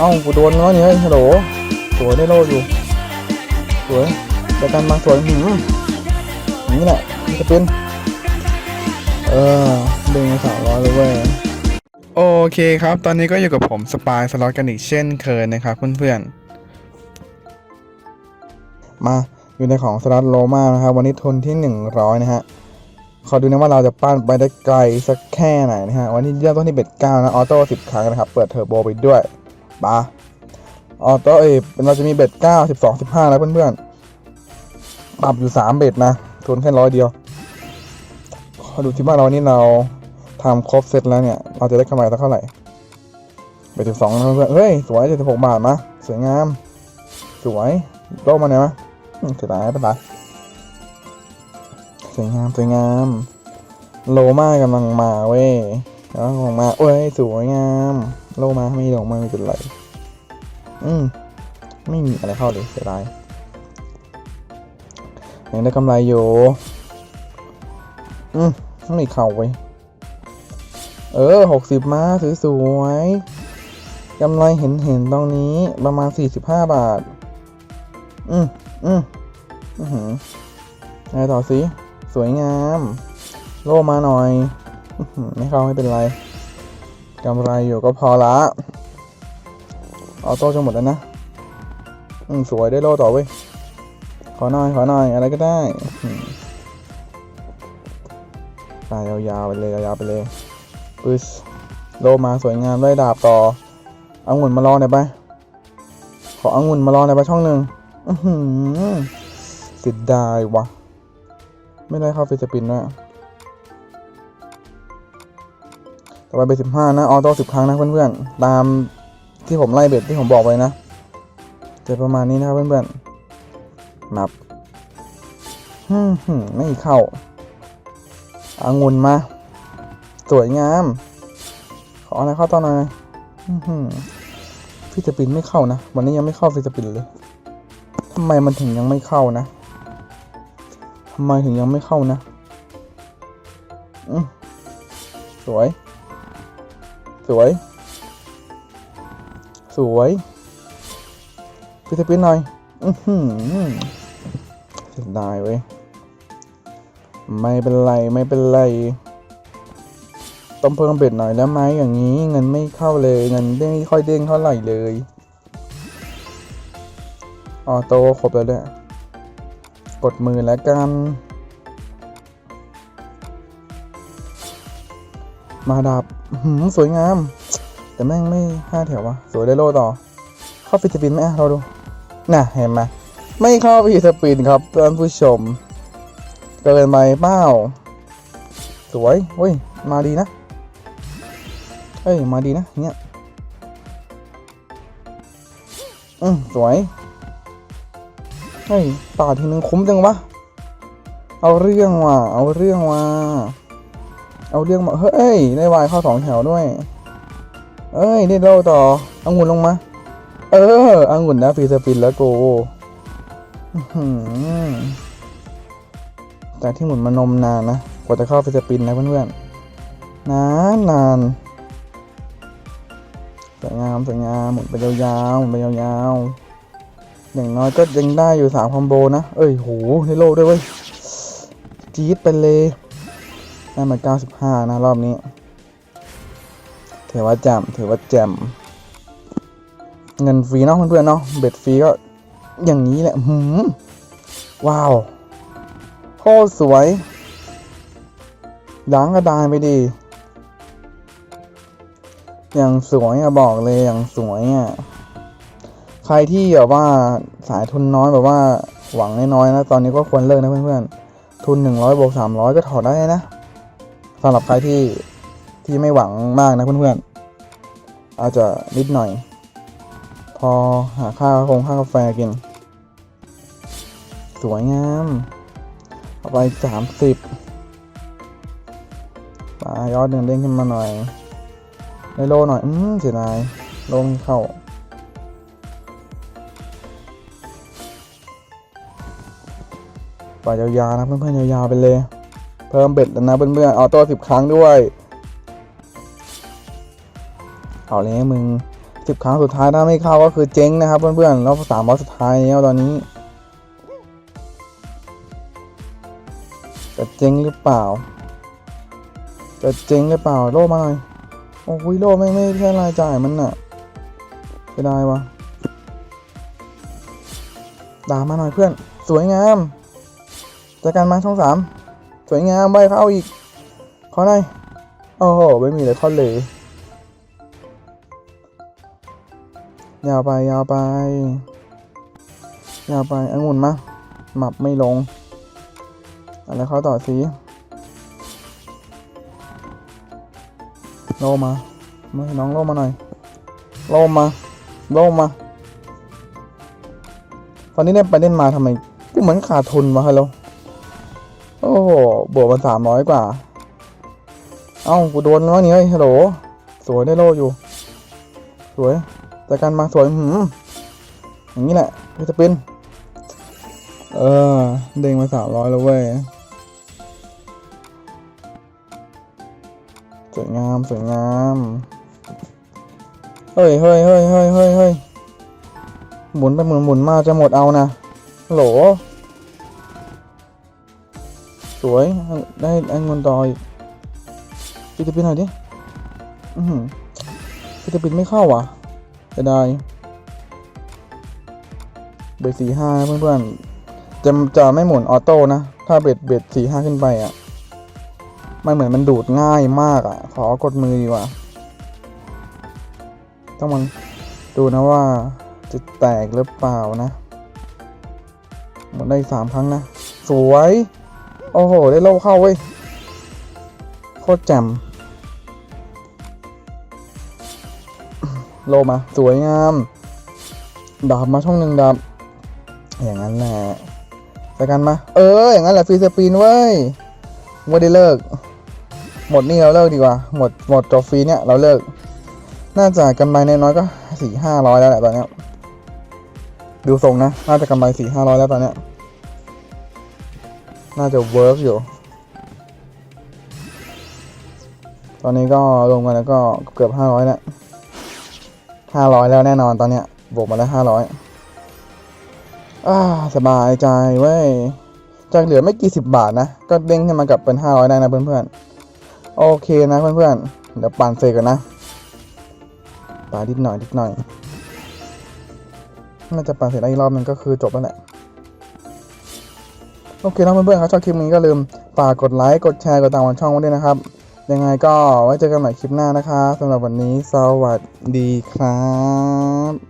เอ้ากูโดนแล้วนี่เฮ้ยฮัลโหลสวยได้โลอยู่ สวยแต่การมาสวยหืมอย่างนี้แหละมันจะเป็นเออเด้งสามร้อยเลยเว้ยโอเคครับ ตอนนี้ก็อยู่กับผมสปายสล็อตกันอีกเช่นเคยนะครับเพื่อนๆ มาอยู่ในของสล็อตโลมานะครับ วันนี้ทุนที่ 100 นะฮะ ขอดูนะว่าเราจะปั้นไปได้ไกลสักแค่ไหนนะฮะ วันนี้เริ่มต้นที่เบ็ดเก้านะ ออโต้10ครั้งนะครับ เปิดเทอร์โบไปด้วย ปะออโต้เอเราจะมีเบ็ดเก้าสิบสองสิบห้าแล้วเพื่อนๆปรับอยู่3เบ็ดนะทุนแค่ร้อยเดียวขอดูที่ว่านเรานี่เราทำครบเสร็จแล้วเนี่ย เราจะได้กำไรสักเท่าไหร่เบ็ดสิบสองนะเพื่อนเฮ้ย สวยเจ็ดสิบหกบาทมะสวยงาม สวยโลกมาไหนมะเสียดายไม่เป็นไรสวยงามสวยงามโลมากำลังมาเว้ยกำลังมาเว้ยสวยงาม โลมาไม่ลงมาไม่เป็นไร อืม ไม่มีอะไรเข้าเลยเสียดายยังได้กำไรอยู่ อืมไม่เข้าเว้ เออหกสิบมาสสวยๆกำไรเห็นเห็นๆตรงนี้ประมาณสี่สิบห้าบาท อืมอืมอือหือไงต่อสิ สวยงาม โลมาหน่อย ไม่เข้าไม่เป็นไร กำไรอยู่ก็พอละออโต้จะหมดแล้วนะ อืมสวยได้โล่ต่อเว้ย ขอหน่อย ขอหน่อย อะไรก็ได้อื้อหือไปยาวๆไปเลยยาวๆไปเลยปึ๊สโลมาสวยงามได้ดาบต่อเอางุ่นมารอหน่อยไป ขอเอางุ่นมารอหน่อยไปช่องหนึ่งอือหือเสิดายวะ ไม่ได้เข้าฟิสปินด้วย ต่อไปเป็นสิบห้านะออโต้สิบครั้งนะเพื่อนๆตามที่ผมไล่เบ็ดที่ผมบอกไว้นะจะประมาณนี้นะครับเพื่อนๆนับฮึมฮึ่มไม่เข้าอางุ่นมา สวยงาม ขออะไรเข้าตอน่อยอื้อหือฟิสปินไม่เข้านะ วันนี้ยังไม่เข้าฟิสปินเลยทำไมมันถึงยังไม่เข้านะทำไมถึงยังไม่เข้านะสวย สวย สวยฟิสปินหน่อย อือหือเสียดายเว้ย ไม่เป็นไร ไม่เป็นไร ต้องเพิ่มเบ็ดหน่อยแล้วไหมอย่างนี้ เงินไม่เข้าเลย เงินไม่ค่อยเด้งเท่าไหร่เลยออโต้ครบแล้วด้วยกดมือแล้วกัน มาดับหืมสวยงาม แต่แม่งไม่ห้าแถววะสวยได้โลต่อ เข้าฟิสปินไหมเราดู น่ะ เห็นไหมไม่เข้าฟิสปินครับท่านผู้ชมเกินไปเปล่าสวยเฮ้ย มาดีนะ เอ้ย มาดีนะเนี่ยอืมสวย เฮ้ยต่อทีนึงคุ้มจังวะ เอาเรื่องว่ะ เอาเรื่องว่ะ เอาเรื่องมาเฮ้ยได้วายเข้าสองแถวด้วย เอ้ยได้โลต่อเอางุ่นลงมา เออเอางุ่นนะฟีสปินแล้วกูอื้อหือจากที่หมุนมานมนานนะกว่าจะเข้าฟีสปินนะเพื่อนๆนานนานสวยงามสวยงามหมุนไปยาวๆหมุนไปยาวๆอย่างน้อยก็ยังได้อยู่สามคอมโบนะ เอ้ยโหได้โลด้วยเว้ยจี๊ดไปเลย ได้มา 95 นะ รอบนี้ ถือว่าแจมถือว่าแจมเงินฟรีเนาะเพื่อนๆเนาะเบ็ดฟรีก็อย่างนี้แหละหืมว้าวโคตรสวยยังกระดานไปดี อย่างสวยอะบอกเลยอย่างสวยอะใครที่แบบว่าสายทุนน้อยแบบว่าหวังน้อยๆนะ ตอนนี้ก็ควรเลิกนะเพื่อนๆ ทุนหนึ่งร้อยบวกสามร้อยก็ถอดได้นะ สำหรับใครที่ที่ไม่หวังมากนะเพื่อนๆอาจจะนิดหน่อย พอหาค่าคงค่ากาแฟกิน สวยงามเอาไปสามสิบปลายอดหนึ่งเด้งขึ้นมาหน่อยได้โลหน่อย อืมเสียดายโลไม่เข้าปล่อยยาวๆนะเพื่อนๆยาวๆไปเลย เพิ่มเบ็ดแล้วนะเพื่อนๆออโต้สิบครั้งด้วย เอาเลยมึงสิบครั้งสุดท้ายถ้าไม่เข้าก็คือเจ๊งนะครับเพื่อนๆรอบสามรอบสุดท้ายแล้วตอนนี้จะเจ๊งหรือเปล่า จะเจ๊งหรือเปล่าโล่มาหน่อยโอ้ยโล่ไม่ไม่ใช่รายจ่ายมันน่ะเสียดายวะด่ามาหน่อยเพื่อน สวยงามจากการมาช่องสาม สวยงามใบเข้าอีก ขอหน่อยโอ้โห ไม่มีเลยข้อเลย ยาวไปยาวไป ยาวไปองุ่นมาหมับไม่ลง อะไรเขาต่อสีโลมามาน้องโลมาหน่อยโลมาโลมา ตอนนี้เล่นไปเล่นมาทำไมกูเหมือนขาดทุนวะฮัลโหล โอ้โหบวกมาสามร้อยกว่า เอ้ากูโดนแล้วนี่เฮ้ยฮัลโหลสวยได้โลอยู่ สวยแต่การมาสวยหืมอย่างนี้แหละพี่สปิน เออ เด้งมาสามร้อยแล้วเว้ยสวยงามสวยงามเฮ้ยเฮ้ยเฮ้ยเฮ้ยเฮ้ยเฮ้ยหมุนไปหมุนหมุนมาจะหมดเอานะโหล สวย ได้ไอ้เงินตออีกพี่จะปินหน่อยดิอือหือพี่จะปินไม่เข้าว่ะจะได้เบ็ดสี่ห้าเพื่อนๆจะจะไม่หมุนออโต้นะ ถ้าเบ็ดเบ็ดสี่ห้าขึ้นไปอะ มันเหมือนมันดูดง่ายมากอะ ขอกดมือดีกว่า ต้องมันดูนะว่าจะแตกหรือเปล่านะ หมุนได้สามครั้งนะ สวย โอ้โห ได้โล่เข้าเว้ย โคตรแจ่มโลมา สวยงาม ดาบมาช่องหนึ่งดาบ อย่างนั้นแหละไปกันมา เออ อย่างนั้นแหละฟรีสปีนเว้ยไม่ได้เลิก หมดนี่เราเลิกดีกว่า หมดหมดจบฟรีเนี่ยเราเลิก น่าจะกำไรน้อยๆก็สี่ห้าร้อยแล้วแหละตอนเนี้ยดูทรงนะ น่าจะกำไรสี่ห้าร้อยแล้วตอนเนี้ย น่าจะเวิร์กอยู่ ตอนนี้ก็รวมกันแล้วก็เกือบห้าร้อยแล้วห้าร้อยแล้วแน่นอนตอนเนี้ย บวกมาแล้วห้าร้อยอ่าสบายใจเว้ย จากเหลือไม่กี่สิบบาทนะ ก็เด้งขึ้นมากับเป็นห้าร้อยได้นะเพื่อนๆ โอเคนะเพื่อนๆ เดี๋ยวปั่นเสร็จกันนะปาดิดหน่อยดิดหน่อยน่าจะปั่นเสร็จได้อีกรอบนึงก็คือจบแล้วแหละ โอเคนะเพื่อนๆครับชอบคลิปนี้ก็ลืมฝากกดไลค์กดแชร์กดตามวันช่องไว้ด้วยนะครับ ยังไงก็ไว้เจอกันใหม่คลิปหน้านะคะสำหรับวันนี้สวัสดีครับ